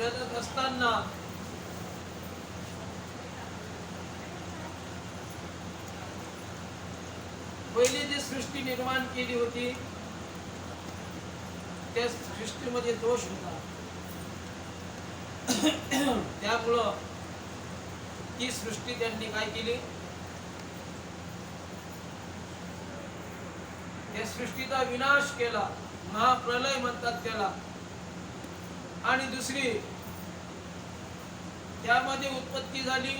फिरत असताना. पहिली जी सृष्टी निर्माण केली होती त्या सृष्टीमध्ये दोष होता. त्यामुळं ती सृष्टी त्यांनी काय केली? त्या सृष्टीचा विनाश केला. महाप्रलय म्हणतात त्याला. आणि दुसरी त्यामध्ये उत्पत्ती झाली.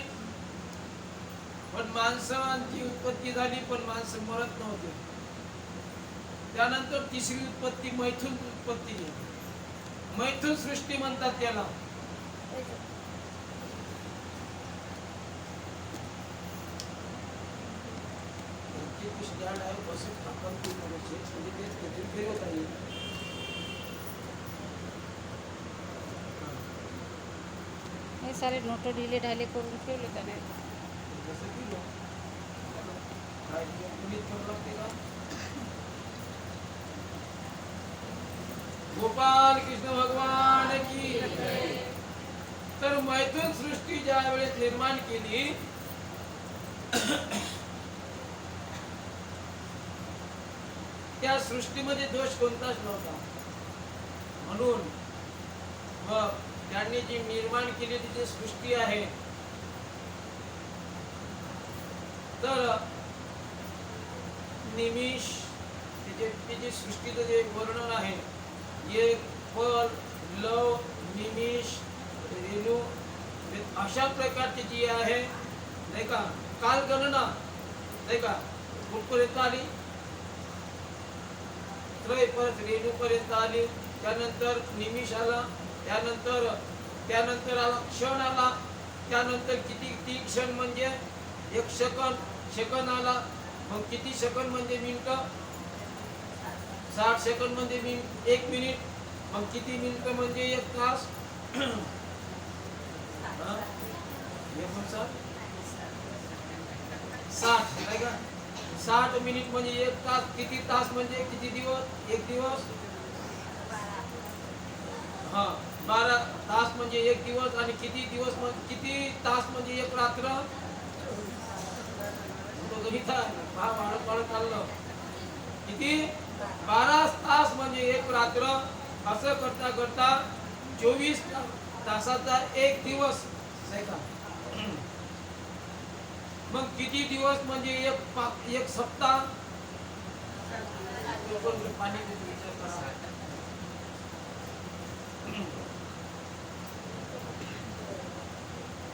पण माणसांची उत्पत्ती झाली पण माणसं मरत नव्हते. त्यानंतर तिसरी उत्पत्ती मैथून उत्पत्ती. मैथून सृष्टी म्हणतात त्याला. बसून पुष्टी आहे, बसत आपण ती करायची. म्हणजे ते कधी फिरवता येईल. हे सारे नोट ढिले ढाले करून ठेवले त्याने. गोपाल कृष्ण भगवान की तर मैथून सृष्टी ज्या वेळेस निर्माण केली त्या सृष्टीमध्ये दोष कोणताच नव्हता. म्हणून मग त्यांनी जी निर्माण केलेली जी सृष्टी आहे. तर निमिष त्याचे त्याची सृष्टीचं जे वर्णन आहे एक फल लव निमिष रेणू अशा प्रकारची जी आहे नाही का? काल गणना नाही का? कुठपर्यंत आली त्रय परत रेणूपर्यंत आली त्यानंतर निमिष आला त्यानंतर त्यानंतर आला क्षण आला. त्यानंतर किती किती क्षण म्हणजे? एक सेकंद सेकंद आला. मग किती सेकंद म्हणजे मिनिट? साठ सेकंद म्हणजे मिनिट एक मिनिट. मग किती मिनिट म्हणजे एक तास? हा? हे? साठ? नाही का? साठ मिनिट म्हणजे एक तास. किती तास म्हणजे किती दिवस? एक दिवस? हा. बारा तास म्हणजे एक दिवस आणि किती दिवस म्हणजे किती तास म्हणजे एक रात्र? वाढत वाढत चाललं. किती? बारा तास म्हणजे एक रात्र. असं करता करता चोवीस तासाचा एक दिवस मग किती दिवस म्हणजे एक एक सप्ताह? पाणी देतो विचार करा.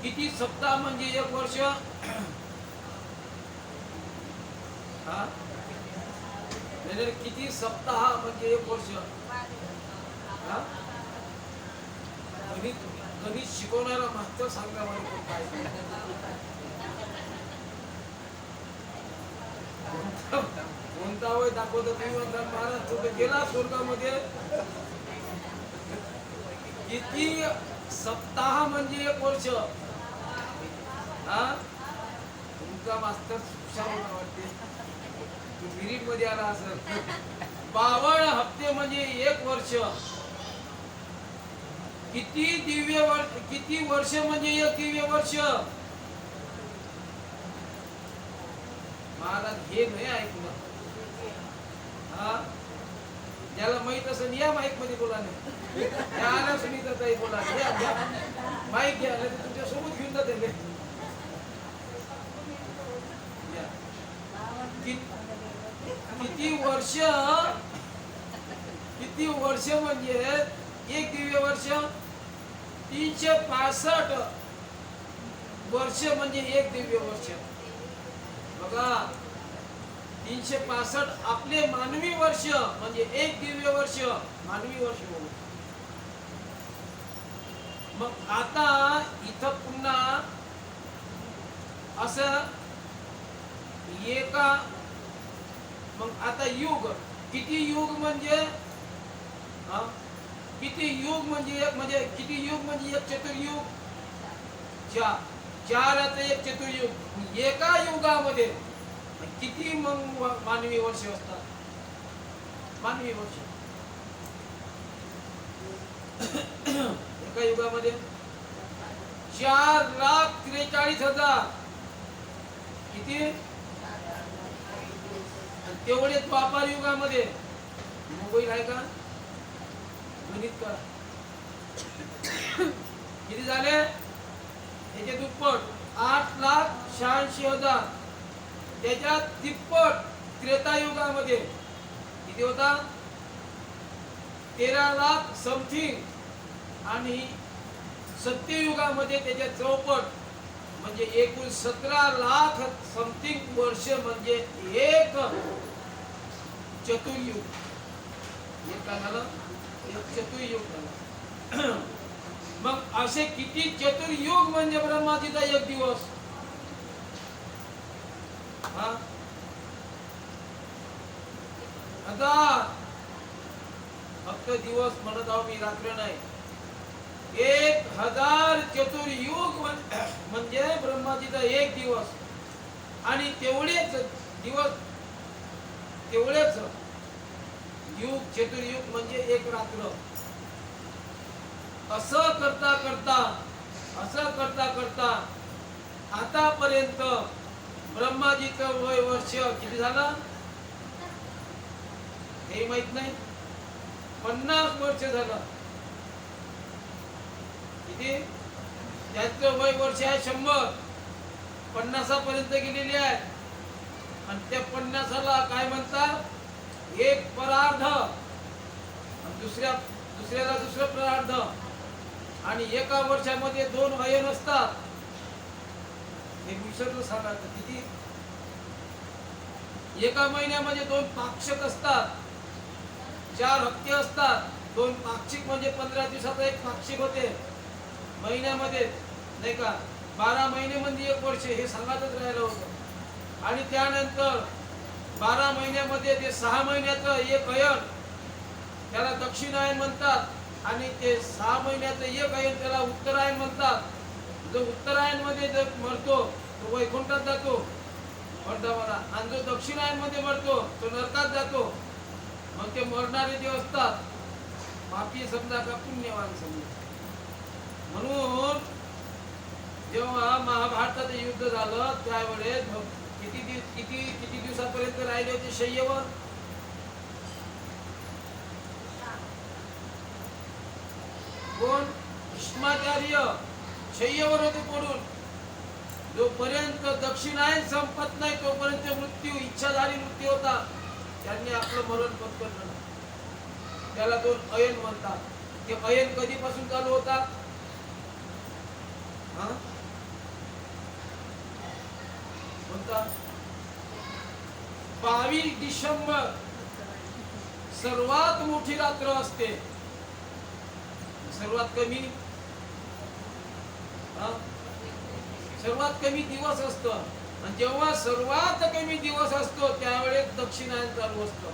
किती सप्ताह म्हणजे एक वर्ष? हा? म्हणजे किती सप्ताह म्हणजे एक वर्ष? गणित गणित शिकवणारा मास्तर सांगा मला काय कोणता वय दाखवतो तुम्ही म्हणता? महाराज तो तर गेला स्वर्गामध्ये. किती सप्ताह म्हणजे एक वर्ष? हा? तुमचा मास्तर हुशार होता वाटते. मिरीटमध्ये आला असं बावन्न हप्ते म्हणजे एक वर्ष. किती दिव्य वर्ष किती वर्ष म्हणजे एक दिव्य वर्ष? महाराज हे नाही ऐकलं. हा? ज्याला माहीत असेल या माईकमध्ये बोला नाही या आल्या सुनीता ताई बोला माईक घ्या तुमच्यासोबत घेऊन जाते ते. या. कि- किती वर्ष? किती वर्ष म्हणजे? एक दिव्य वर्ष? तीनशे पासष्ट वर्ष म्हणजे एक दिव्य वर्ष. बघा तीनशे पासष्ट आपले मानवी वर्ष म्हणजे एक दिव्य वर्ष मानवी वर्ष बोलू. मग आता इथं पुन्हा असं एका मग आता युग किती युग म्हणजे किती युग म्हणजे एक म्हणजे किती युग म्हणजे एक चतुर्युग? चार. चाराचं एक चतुर्युग. एका युगामध्ये. किती मग मानवी वर्ष असतात? मानवी वर्ष. एका युगामध्ये. चार लाख त्रेचाळीस हजार. किती? तेवढे द्वापार युगामध्ये. मोबाईल आहे का? गणित करा. किती झाले? त्याचे दुप्पट. आठ लाख शहाऐंशी हजार. त्याच्या तिप्पट त्रेतायुगामध्ये किती होता? तेरा लाख समथिंग आणि सत्ययुगामध्ये त्याच्या चौपट. म्हणजे एकूण सतरा लाख समथिंग वर्ष म्हणजे एक. चतुर्युग. एक काय झालं? एक चतुर्युग झालं. मग असे किती चतुर्युग म्हणजे ब्रह्माजीचा एक दिवस? हा? आता फक्त दिवस म्हणत आहो मी रात्र नाही. एक हजार चतुर्युग म्हणजे ब्रह्माजीचा एक दिवस. आणि तेवढेच दिवस तेवढेच युग चतुर्युग म्हणजे एक रात्र. असं करता करता असं करता करता आतापर्यंत ब्रह्माजीचं वय वर्ष किती झालं? हे माहीत नाही. पन्नास वर्ष झालं. किती? त्यांचं वय वर्ष आहे शंभर. पन्नासापर्यंत गेलेली आहे. आणि त्या पन्नासाला काय म्हणतात? एक परार्ध. दुसऱ्या दुसऱ्याला दुसरं परार्ध. आणि एका वर्षामध्ये दोन अयन असतात हे विसरलं सांगायचं किती? एका महिन्यामध्ये दोन पाक्षक असतात. चार हप्ते असतात. दोन पाक्षिक म्हणजे पंधरा दिवसाचा एक पाक्षिक होते. महिन्यामध्ये नाही का? बारा महिने म्हणजे एक वर्ष. हे सांगातच राहिलं होतं. आणि त्यानंतर बारा महिन्यामध्ये ते सहा महिन्याचं एक अयन त्याला दक्षिणायन म्हणतात आणि ते सहा महिन्याचं एक अयन त्याला उत्तरायण म्हणतात. जो उत्तरायणमध्ये जर मरतो तो वैकुंठात जातो. मला. आणि जो दक्षिणायनमध्ये मरतो तो नरकात जातो. मग ते मरणारे जे असतात पापी समजा का पुण्यवान समजा. म्हणून जेव्हा महाभारताचं युद्ध झालं त्यावेळेस किती दिव- किती किती दिवसापर्यंत राहिले होते शय्येवर? कोण? भीष्माचार्य शय्यवर होते पडून. जोपर्यंत दक्षिणायन संपत नाही तोपर्यंत मृत्यू इच्छाधारी मृत्यू होता. त्यांनी आपलं मरण पत्करलं त्याला दोन अयन म्हणतात. ते अयन कधीपासून चालू होतात हा? कोणता बावीस डिसेंबर. सर्वात मोठी रात्र असते. सर्वात कमी. सर्वात कमी दिवस असतो. आणि जेव्हा सर्वात कमी दिवस असतो त्यावेळेस दक्षिणायन चालू असत.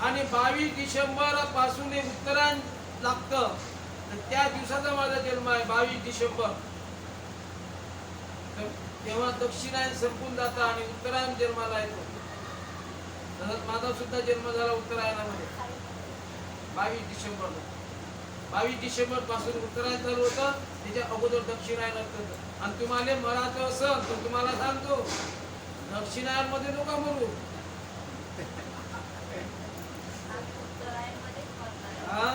आणि बावीस डिसेंबरपासून हे उत्तरायण लागतं. आणि त्या दिवसाचा माझा जन्म आहे बावीस डिसेंबर. तेव्हा दक्षिणायन संपून जातं आणि उत्तरायण जन्माला येतो. तसंच माझा सुद्धा जन्म झाला उत्तरायणामध्ये. बावीस डिसेंबरला बावीस डिसेंबरपासून उत्तरायण चालू होतं. त्याच्या अगोदर दक्षिणायन असतं आणि तुम्हाला मरायचं असं तर तुम्हाला सांगतो दक्षिणायनमध्ये नका मरू. हा?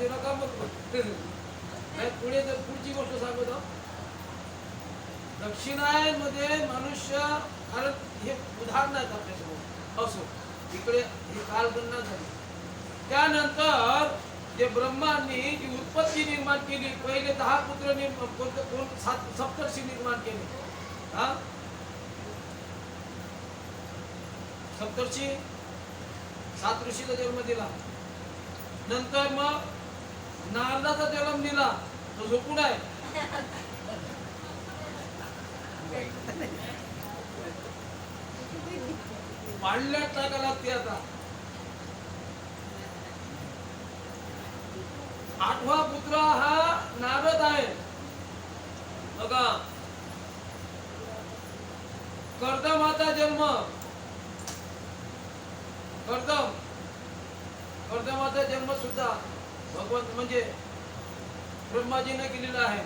दक्षिणायनमध्ये नका मरू पुढे जर पुढची गोष्ट सांगतो दक्षिणायमध्ये मनुष्य कारण हे उदाहरण आहेत आपल्यासमोर असो हो, इकडे हे कालगणना झाली. त्यानंतर जे ब्रह्मांनी जी उत्पत्ती निर्माण केली पहिले दहा पुत्र निर्माण कोण सात सप्तर्षी निर्माण केले. हा? सप्तर्षी? सात ऋषीचा जन्म दिला. नंतर मग नारदाचा जन्म दिला. तो झोपून आहे. पाळण्यात टाका लागते आता. आठवा पुत्र हा नारद आहे. बघा. कर्दमाचा जन्म. कर्दम. कर्दमाचा जन्म सुद्धा. भगवंत म्हणजे ब्रह्माजीने केलेला आहे.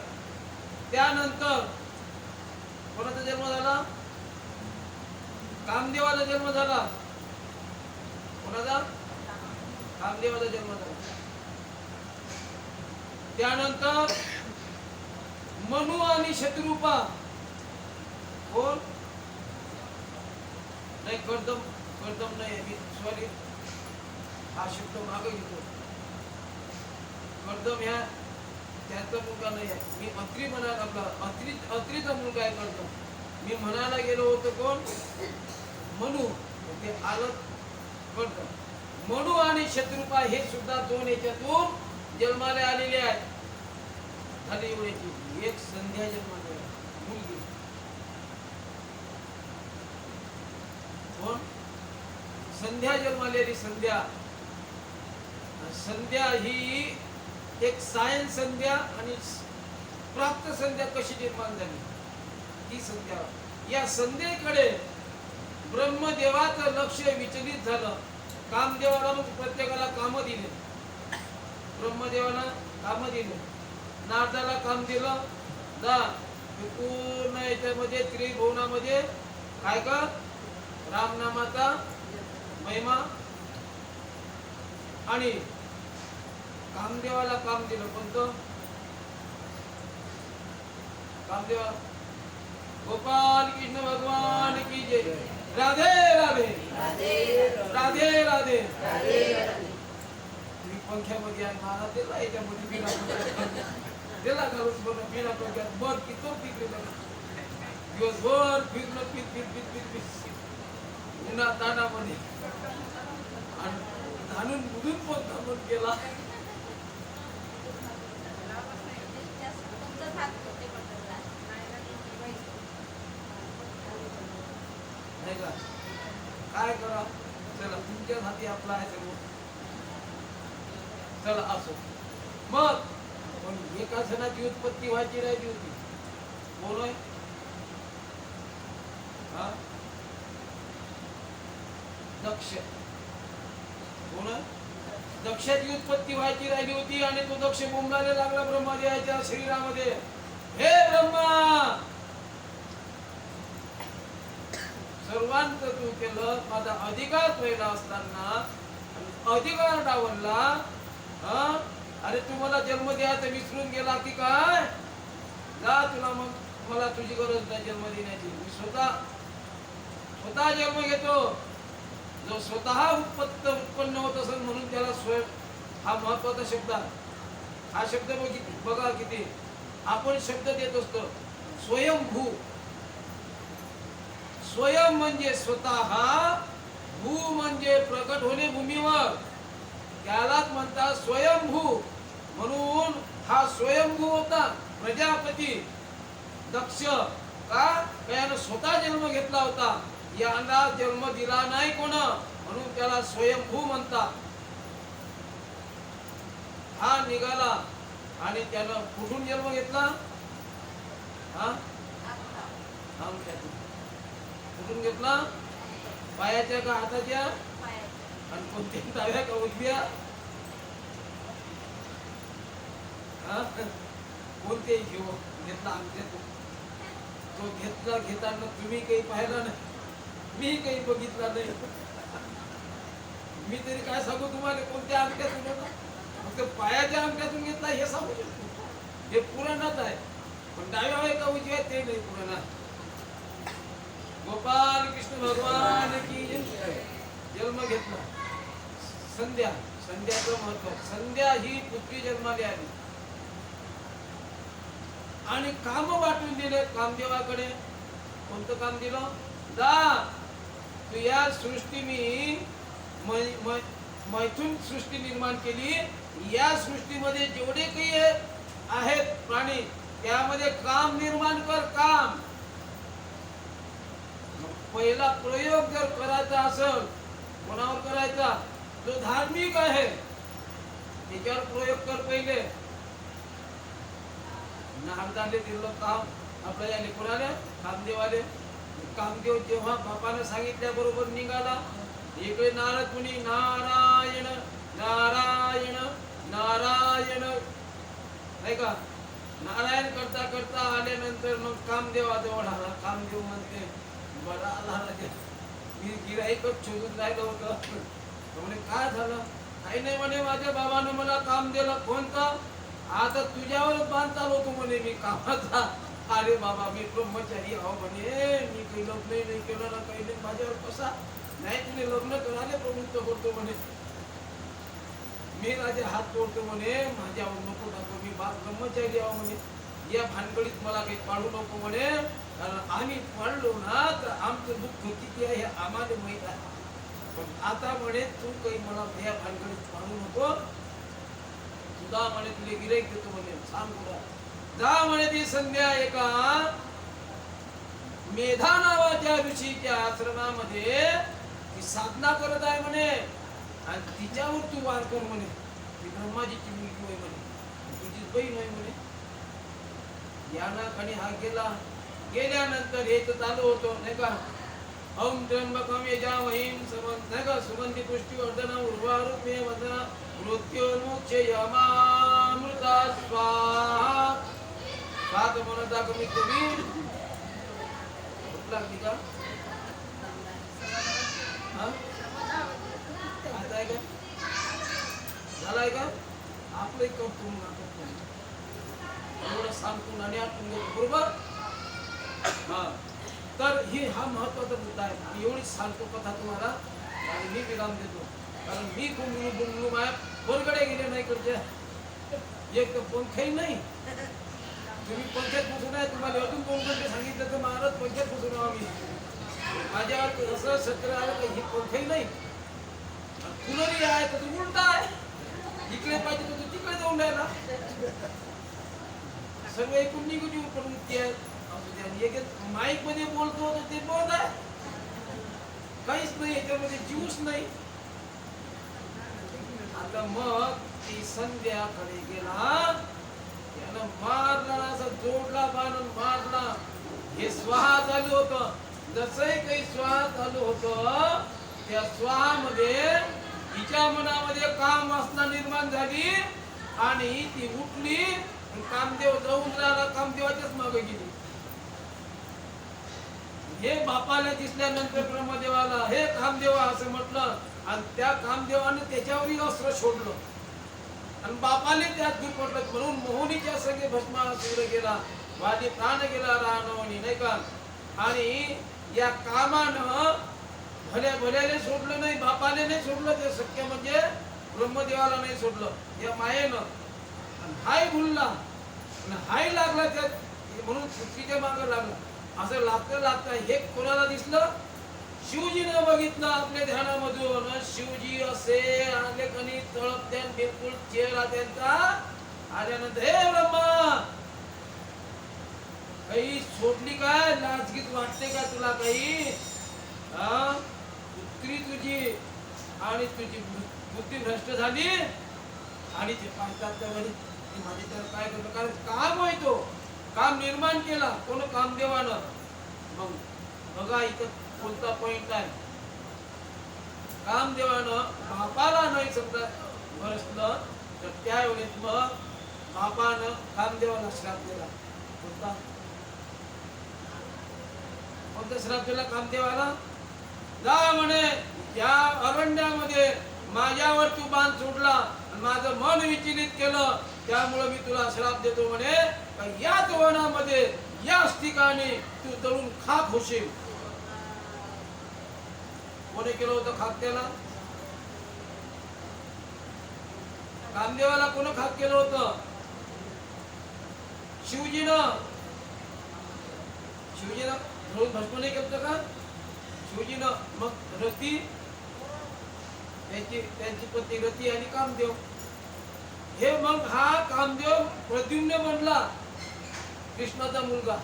त्यानंतर कोणाचा जन्म झाला? कामदेवाचा जन्म झाला. कोणाचा? कामदेवाचा जन्म झाला. त्यानंतर मनु आणि शत्रुपा. कोण? नाही कर्दम कर्दम नाही मी सॉरी. हा शब्द मागे घेतो. कर्दम ह्या त्याचा मुलगा नाही आहे. मी अत्री म्हणाल आपला अत्री अत्रीचा मुलगा आहे कर्दम मी म्हणायला गेलो होतो कोण? मनु. ते आलं कर्दम मनु आणि शत्रुपा हे सुद्धा दोन याच्यातून जन्माला आलेले आहेत. झाली एवढ्याची. एक संध्या जन्माला मुलगी. कोण? संध्या जन्मालेली संध्या. संध्या ही एक सायन संध्या आणि प्राप्त संध्या कशी निर्माण झाली? ती संध्या. या संध्येकडे ब्रह्मदेवाचं लक्ष विचलित झालं. कामदेवाला मग प्रत्येकाला काम दिले. ब्रह्मदेवाला काम दिले. नारदाला काम दिलं. जा पूर्ण याच्यामध्ये त्रिभुवनामध्ये काय का? रामनामाचा महिमा. आणि कामदेवाला काम दिलं. कोणतं? कामदेवा गोपाल कृष्ण भगवान की जय. राधे राधे. राधे राधे तुम्ही पंख्यामध्ये आणि मला दिला याच्यामध्ये बिना. दिला घालून बिना पंख्यात. बर कितो तिकडे दिवसभर फिरणं फिर फिर फिर फिर फिर उन्हा तानामध्ये आणि धानून बुधून पण थांबून गेला नाही का काय करा चला हाती आपला आहे सर्व चला असो. मग पण एका जणाची उत्पत्ती व्हायची राहिली होती. कोण आहे हा? दक्ष. कोण दक्षाची उत्पत्ती व्हायची राहिली होती आणि तो दक्ष बोंबलायला लागला ब्रह्मादेवाच्या शरीरामध्ये हे ब्रह्मा! सर्वांत तू केलं माझा अधिकार पहिला असताना अधिकार डावलला अरे तू मला जन्म द्यायचा विसरून गेला की काय? जा तुला मग मला तुझी गरज नाही जन्म देण्याची. मी स्वतः स्वतः जन्म घेतो. जो स्वतः उत्पत्त उत्पन्न होत असेल म्हणून त्याला स्वयं हा महत्त्वाचा शब्द आहे. हा शब्द बघि बघा किती. आपण शब्द देत असतो. स्वयंभू. स्वयं म्हणजे स्वतः भू म्हणजे प्रकट होणे भूमीवर. त्यालाच म्हणतात स्वयंभू. म्हणून हा स्वयंभू होता प्रजापती. दक्ष का? त्यानं स्वतः जन्म घेतला होता. यांना जन्म दिला नाही कोण? म्हणून त्याला स्वयंभू म्हणतात. हा निघाला आणि त्यानं कुठून जन्म घेतला? हा. कुठून घेतला? पायाच्या का हाताच्या? आणि कोणत्या डाव्या का उजव्या? हा? कोणत्याही घेऊ? घेतला आमच्यातून तो. घेतला घेताना तुम्ही काही पाहिला नाही. मी काही बघितला नाही. मी तरी काय सांगू तुम्हाला? कोणत्या अंगठ्यातून होता फक्त पायाच्या अंगठ्यातून घेतला हे सांगू शकतो. हे पुराणात आहे. पण डाव्या आहे का उजव्या ते नाही पुराणात. गोपाल कृष्ण भगवान की जन्म घेतला. संध्या. संध्याचं महत्त्व. संध्या ही पृथ्वी जन्माली आली. आणि काम वाटून दिले कामदेवाकडे. कोणतं काम दिलं? दा तू या सृष्टी मी मैथून सृष्टी निर्माण केली. या सृष्टीमध्ये जेवढे काही आहेत प्राणी त्यामध्ये काम निर्माण कर काम. पहिला प्रयोग जर करायचा असेल कोणावर करायचा? जो धार्मिक आहे त्याच्यावर प्रयोग कर पहिले. नामदाने दिलं काम आपल्या याने कोणाले कामदेवाले. कामदेव जेव्हा बापाने सांगितल्याबरोबर निघाला इकडे नारद मुनी नारायण नारायण नारायण. नाही का? नारायण करता करता आल्यानंतर मग कामदेवाजवळ आला कामदेव म्हणते बरा आला राजा मी गिराईकच शोधून राहिलं होतं. म्हणे काय झालं? काही नाही म्हणे माझ्या बाबानं मला काम दिलं. कोणतं आता तुझ्यावर बांध चालू होतो म्हणे मी कामाचा. अरे बाबा मी ब्रह्मचारी आहो म्हणे. मी काही लग्न नाही केलं ना काही नाही. माझ्यावर कसा? नाही तुने लग्न करायला प्रवृत्त करतो म्हणे. मी राजा हात तोडतो म्हणे. माझ्यावर नको टाकू. मी बाप ब्रह्मचारी आहो म्हणे. या भानगडीत मला काही पाडू नको म्हणे. कारण आम्ही पडलो ना तर आमचं दुःख किती आहे हे आम्हाला माहीत आहे. पण आता म्हणे तू काही मला या भानगडीत पाडू नको. सुद्धा म्हणे तुला गिराईक देतो म्हणे. सांग तुला जा म्हणे ती संध्या एका मेधा नावाच्या ऋषीच्या आश्रमामध्ये ती साधना करत आहे म्हणे. आणि तिच्यावर तू वार कर म्हणे. ती ब्रह्माजीची मुलगी होय म्हणे. तुझी बहीण होय म्हणे. याना नाकाने हा गेला. गेल्यानंतर हे तर चालू होतं नाही का? ओम त्र्यंबकम यजामहीम समन नाही का? सुगंधी पुष्टी वर्धना उर्वारुमे वदना मृत्योन्मुक्ष यमामृता स्वाहा सात म्हणता कमी कमी कुठला लागली का आता आहे का? झालाय का? आपलं एक करतो एवढं सांगतो आणि आठवून बरोबर? तर हे हा महत्त्वाचा मुद्दा आहे. मी एवढीच सांगतो कथा तुम्हाला आणि मी विराम देतो. कारण मी कुंबलू बुंगलू माया बोरगडे गेले नाही कडच्या एक पंखही नाही. तुम्ही पंख्यात पुसून आहे. तुम्हाला अजून दोन घंटे सांगितलं तर महाराज पंख्यात पुसून आम्ही. माझ्या असं सत्र आलं तर ही पंखही नाही. कुलरी आहे तर तू उलटा आहे. इकडे पाहिजे तर तू तिकडे जाऊन राहिला. सर्व एकूण निघून येऊन पण मुक्ती आहे. माईकमध्ये बोलतो तर ते बोध आहे. काहीच नाही याच्यामध्ये जीवच नाही. आता मग ती संध्याकडे गेला. त्यानं मारला असा जोडला बांधून मारला. हे स्वाहा झालं होतं. जसंही काही स्वाहा झालं होतं त्या स्वाहामध्ये तिच्या मनामध्ये काम वासना निर्माण झाली आणि ती उठली कामदेव जाऊन राहिला कामदेवाच्याच मागे गेली. हे बापाला दिसल्यानंतर ब्रह्मदेवाला हे कामदेवा असं म्हटलं. आणि त्या कामदेवाने त्याच्यावरही अस्त्र सोडलं आणि बापाने त्यात दुर्पटलं म्हणून मोहनीच्या संगे भस्मासुर गेला. माझे प्राण गेला राहणवणी नाही का? आणि या कामानं भल्या भल्याने सोडलं नाही बापाने नाही सोडलं. ते शक्य म्हणजे ब्रह्मदेवाला नाही सोडलं. या मायेनं. हाय भुलला. हाय लागला त्यात. म्हणून पृथ्वीच्या मागे लागला. असं लागतं लागतं हे कोणाला दिसलं? शिवजीनं बघितलं आपल्या ध्यानामधून. शिवजी असे आले कणी तळपत्यान बिलकुल चेहरा त्यांचा आल्यानंतर हे ब्रह्मा! काही सोडली काय? लाजगीत वाटते का तुला काही? पुत्री तुझी आणि तुझी बुद्धी भ्रष्ट झाली आणि ते पाहतात त्या वेळी की माझे त्याला काय करतो कारण काम होय तो. काम निर्माण केला कोण कामदेवानं मग बघा इथं कोणता पॉइंट आहे. कामदेवानं बापाला नाही समजा बरसलं तर त्यावेळेस मग बापानं कामदेवाला श्राप दिला. कोणता? कोणता श्राप दिला कामदेवाला जा म्हणे या अरण्यामध्ये माझ्यावर तू बांध सोडला आणि माझं मन विचलित केलं त्यामुळे मी तुला श्राप देतो म्हणे. याच वनामध्ये याच ठिकाणी तू तळून खाक होशील. कोणी केलं होतं खाक त्याला? कामदेवाला कोण खाक केलं होतं? शिवजीनं. शिवजीनं रोज भस्म नाही केलं होतं का? शिवजीनं मग रती त्यांची त्यांची पत्नी रती आणि कामदेव. हे मग हा कामदेव प्रद्युम्न म्हणला कृष्णाचा मुलगा.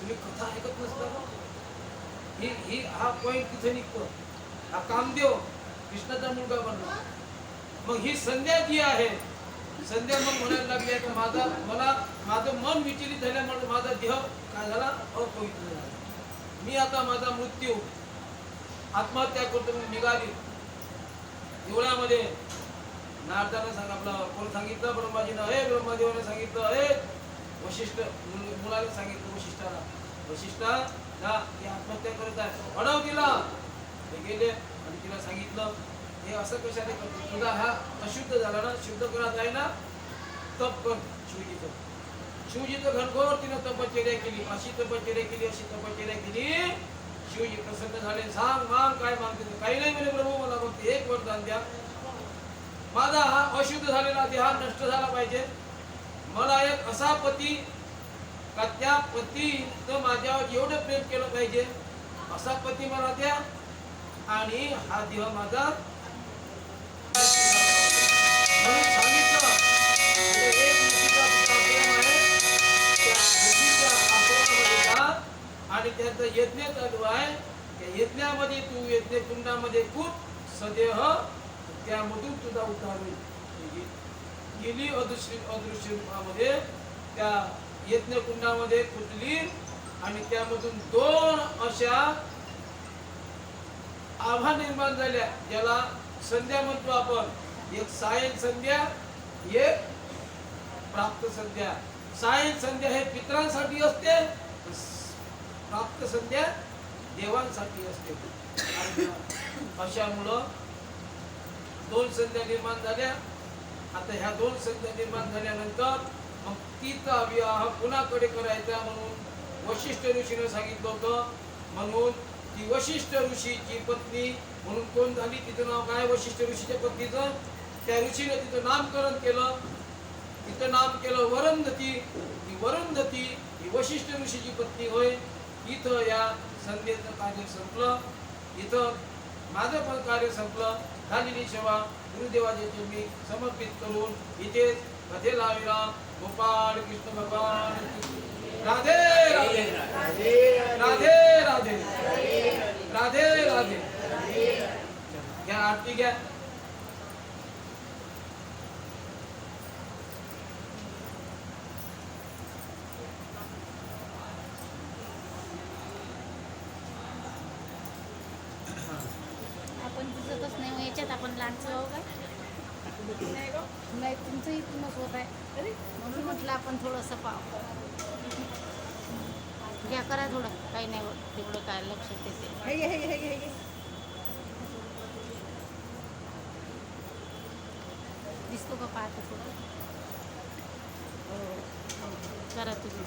तुम्ही कथा ऐकत नसता का? ही ही हा पॉईंट तिथे निघतो. हा कामदेव कृष्णाचा मुलगा बनला. मग ही संध्या जी आहे संध्या मग म्हणायला लागली आहे माझा मला माझं मन विचलित झाल्यामुळे माझा देह काय झाला? अपवित्र झाला. मी आता माझा मृत्यू आत्महत्या करतो मी निघाली. एवढ्यामध्ये नारदानं सांग आपला कोण सांगितलं? ब्रह्माजीनं? हे ब्रह्मदेवानं सांगितलं हे वशिष्ठ मुल- मुलाला सांगितलं वशिष्ठाला. वशिष्ठा ही आत्महत्या करत आहे. अडव तिला. ते गेले आणि तिला सांगितलं हे असं कशाने करतो? तुला हा अशुद्ध झाला ना शुद्ध करत आहे ना तप कर शिवजीचं. शिवजीचं घरघोर तिनं तपश्चर्या केली. अशी तपश्चर्या केली अशी तपश्चर्या केली. शिवजी प्रसन्न झाले. सांग मांग काय मागते काही नाही म्हणे प्रभू मला फक्त एक वरदान द्या. माझा हा अशुद्ध झालेला देह हा नष्ट झाला पाहिजे. मला एक असा पती का त्या पतीनं माझ्यावर एवढं प्रेम केलं पाहिजे? असा पती मला द्या आणि हा देह माझा म्हणजे आहे त्या आणि त्याचं यज्ञ चालू आहे. त्या यज्ञामध्ये तू यज्ञ कुंडामध्ये खूप सदेह त्यामधून तुझा उद्धार होईल. गेली अदृश्य अदृश्य रूपामध्ये. त्या यज्ञकुंडामध्ये आणि त्यामधून दोन अशा आव्हा निर्माण झाल्या. ज्याला संध्या म्हणतो आपण. एक सायन संध्या एक प्राप्त संध्या. सायन संध्या हे पितरांसाठी असते प्राप्त संध्या देवांसाठी असते. अशामुळं दोन संध्या निर्माण झाल्या. आता ह्या दोन संध्या निर्माण झाल्यानंतर मग तिचा विवाह कुणाकडे करायचा म्हणून वशिष्ठ ऋषीने सांगितलं होतं. म्हणून ती वशिष्ठ ऋषीची पत्नी म्हणून कोण झाली? तिचं नाव काय? वशिष्ठ ऋषीच्या पत्नीचं. त्या ऋषीने तिचं नामकरण केलं. तिचं नाम केलं वरंधती. ती वरंधती ही वशिष्ठ ऋषीची पत्नी होय. इथं या संध्येचं कार्य संपलं. इथं माझं पण कार्य संपलं. झालेली सेवा गुरुदेवाचे मी समर्पित करून इथे कथेला विराम गोपाळ कृष्ण भगवान की- राधे राधे. राधे राधे राधे. राधे घ्या आरती घ्या आपण दिसतच नाही मग याच्यात आपण लहानचं आहो काय नाही तुमचं इथूनच होत आहे म्हणून म्हटलं आपण थोडंसं पाहू घ्या करा थोडं. काही नाही होत. तेवढं काय लक्ष देते दिसतो का पाहतो थोडं? हो हो. करा तुम्ही.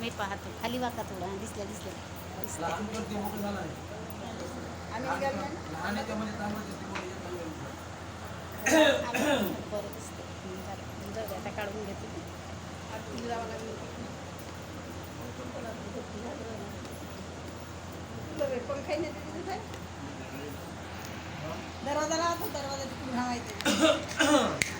मी पाहतो. खाली वाका थोडं. दिसल्या दिसल्या. बरं दिसते हं, आता काढून घेते. दरवाजा लावा दरवाजा तिकडून हा माहिती